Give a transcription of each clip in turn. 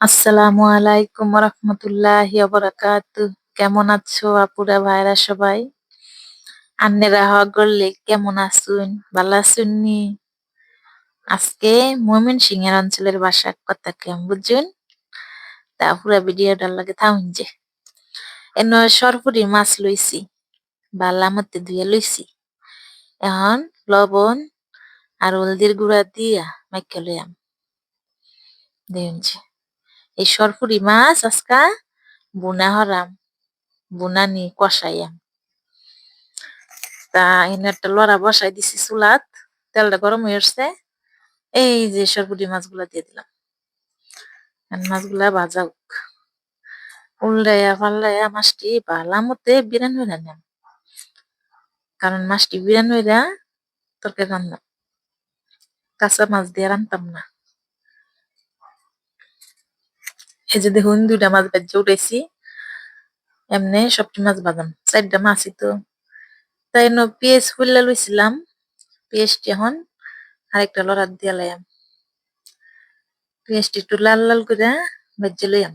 আসসালামু আলাইকুম রহমতুল্লাহি কেমন আছো আপুরা ভাইরা সবাই? আন্নেরা হওয়া করলে কেমন আছুন? ভালো আছুন নি? আজকে মমিন সিংহের অঞ্চলের ভাষা কথা কেমন বুঝুন? তা পুরা ভিডিওটার লাগে থাকুন যে। এন সরপুরি মাছ লইছি, বালা মতে ধুয়ে লইছি। এখন লবণ আর হলদির গুঁড়া দিয়া মাইকে লইয়াম। দেখুন এই সরপুরি মাছ আজকা বুনা হরাম, বুনা নি কষাইয়াম। তা এনে একটা লড়া বসাই দিছি চুলাত, তেলটা গরম হয়ে আসছে, এই যে সরপুরি মাছগুলা দিয়ে দিলাম। মাছগুলা ভাজা হোক। উল্টাইয়া পাল্লাইয়া মাছটি ভালা মতে বিরান হইরা নেন। কারণ মাছটি বিরান হইরা তরকারি রান্না। কাঁচা মাছ দিয়ে রান্তাম না। এই যে দেখুন, দুইটা মাছ ভেজে উঠেছি। এমনি সবটি মাছ বাদাম চারটা মাছই তো। তাই ন পেঁয়াজ ফুললে লইছিলাম। পেঁয়াজটি এখন আরেকটা লড়ার দিয়ে লাইম পেঁয়াজটি একটু লাল লাল করে ভেজে লইয়াম।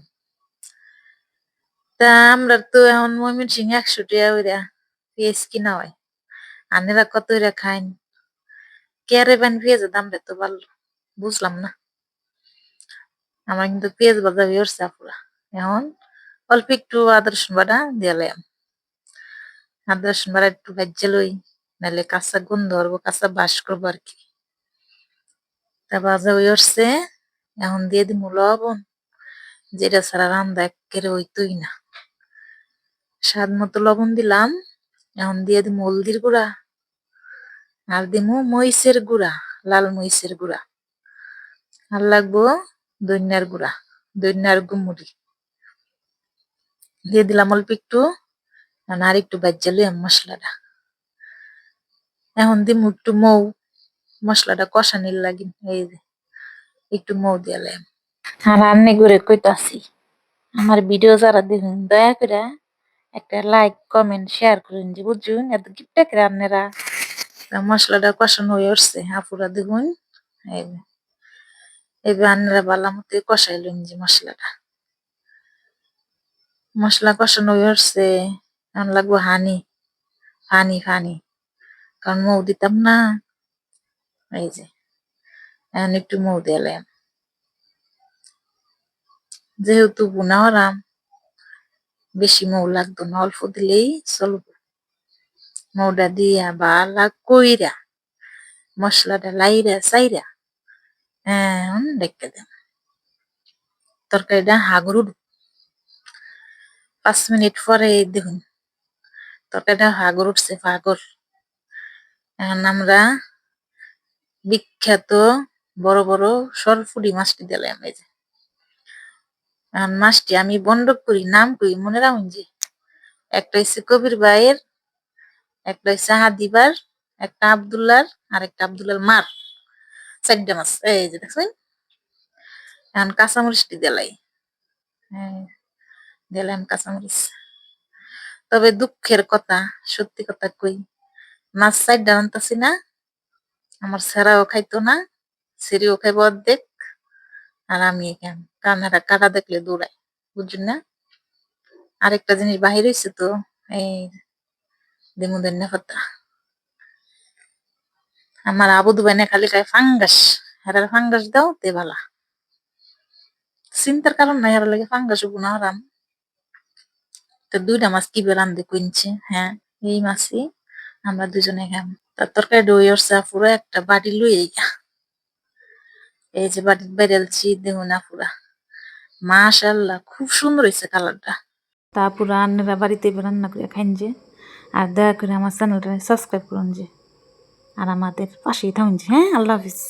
তা আমরা তো এখন ময়মন সিং একশো টাকা ওইরা পেঁয়াজ কিনা হয়। আনেরা কত ওইরা খাইন? কেয়ারে বান পেঁয়াজের দামটা তো ভালো বুঝলাম না। আমার কিন্তু পেঁয়াজ বাজা হয়ে উঠছে পুরা এখন অল্প একটু আদা, রসুন বাটা দিয়ে লাইম আদা একটু ভেজে লই নাহলে কাঁচা গন্ধ করব কাঁচা বাস করব আর কি। তা বাজা হয়ে উঠছে, এখন দিয়ে দিব লবণ। যেটা ছাড়া রান্দা একেবারে হইতই না। স্বাদ মতো লবণ দিলাম, এখন দিয়ে দিব হলদির গুঁড়া। আর দিব মহিষের গুঁড়া, লাল মহিষের গুঁড়া। আর লাগবো দৈন্যার গুঁড়া, দৈন্যার গুমুরি দিয়ে দিলাম অল্প একটু আর একটু বাজ্যালু মশলাটা। এখন দিমু একটু মৌ, মশলাটা কষানির লাগি, এই একটু মৌ দিলাম আর রান্নে করে কইতাছি, আমার ভিডিও যারা দেখুন, দয়া করে একটা লাইক, কমেন্ট, শেয়ার করেন যে, বুঝুন, এত গিফটা করে আপনারা মশলাটা কষানো হয়ে উঠছে, আপুরা দেখুন, এই এবার আপনারা বালা মতো কষাইলেন যে মশলাটা। মশলা কষানো উঠছে এখন লাগবো হানি ফানি ফানি। কারণ মৌ দিতাম না। এই যে, এখন একটু মৌ দিলাম। যেহেতু বুনা হরাম বেশি মৌ লাগতো না, অল্প দিলেই চলবো। মৌটা দিয়া বালা কইরা, মশলাটা লাইরা চাইরা ডেকে দেব তরকারিটা হাগর পাঁচ মিনিট পরে দেখুন, তরকারিটা হাগর উঠছে ফাগর এখন আমরা বিখ্যাত বড় বড় সরফুরি মাছটি দিলাম এই যে। এখন মাছটি আমি বন্ধক করি, নাম করি, মনে রাখুন যে একটা হচ্ছে কবির ভাইয়ের, একটা হচ্ছে হাদিবার, একটা আবদুল্লার আর একটা আবদুল্লার মার। চারটা মাছ, এই যে দেখছেন? এখন কাঁচামরিচটি দেলাই। হ্যাঁ দিলাম কাঁচামরিচ। তবে দুঃখের কথা, সত্যি কথা কই, মাছ চারটা আনতাছি না, আমার সেরাও খাইতো না, সেরিও খাইব অর্ধেক, আর আমি এখান কানারা কাটা দেখলে দৌড়াই, বুঝছেন না? আরেকটা জিনিস বাহির হয়েছে তো, এই দিমু ধন্য পাতা। আমার আবু দুবাইনে খালি খায় ফাঙ্গাস, হেরার ফাঙ্গাস দাও, তে ভালা চিন্তার কারণ নাই আর লাগে ফাঙ্গাস গুনা হারাম। তো দুইটা মাছ কি বেরান্দে কুইনছে হ্যাঁ এই মাছই আমরা দুজনে খাম। তার তরকারি দই ওরসা পুরো একটা বাটি লুই এই যে বাটির বেরেলছি দেখুন না পুরা মাশাল্লাহ খুব সুন্দর হয়েছে কালারটা। তা পুরা আন্নারা বাড়িতে রান্না করে খাইন যে আর দয়া করে আমার চ্যানেলটা সাবস্ক্রাইব করুন যে আর আমাদের পাশেই থামছি হ্যাঁ আল্লাহ হাফিজ।